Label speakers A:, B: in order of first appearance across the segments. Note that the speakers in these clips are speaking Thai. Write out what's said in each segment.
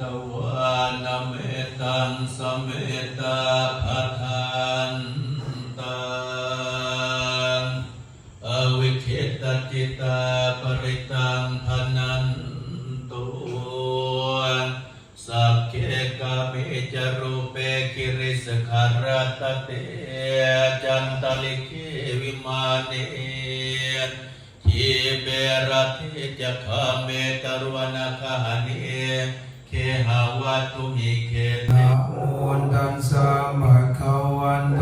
A: ตวานเมตังสเมตาพัทันตังอวิคิตจิตาปริตังพนันตุสัพเคกามิจรูเปกิริสขารตเตจันตลิกวิมาเนทีเบรติจะขะเมตรวนาคานิ เคหะ
B: วะตุมิเคตนะโมตัสสะมะคะวันโต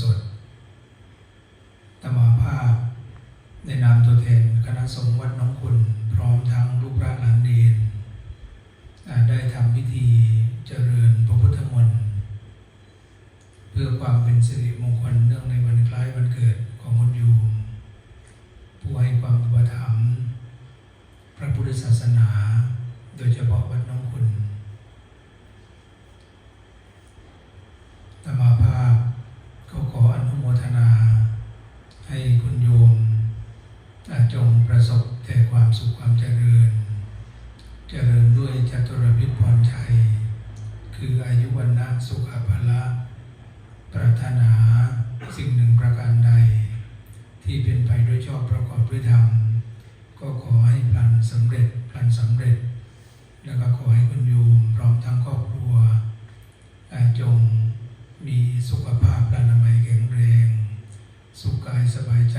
B: สาททองอุสดตมาภาพในนามตัวแทนคณะสงฆ์วัดน้องคุณ พร้อมทั้งลูกพระหลานเดนได้ทำพิธีเจริญพระพุทธมนต์เพื่อความเป็นสิริมงคลเนื่องในวันคล้ายวันเกิดของคุณโยม ผู้ให้ความอุปถัมภ์พระพุทธศาสนา โดยเฉพาะวัดน้องคุณตมาภาพก็ขออนุโมทนา ให้คุณโยมจงประส บแต่ความสุขความเจริญ เจริญด้วยจัตุรพิธพรชัย คืออายุวันนะสุขภละปรารถนาสิ่งหนึ่งประการใด ที่เป็นไปด้วยชอบประกอบด้วยธรรม ก็ขอให้พลันสำเร็จพลันสำเร็จ แล้วก็ขอให้คุณโยมพร้อมทั้งครอบครัวอาจงมีสุขภาพอนามัยแข็งแรง สุขกายสบายใจ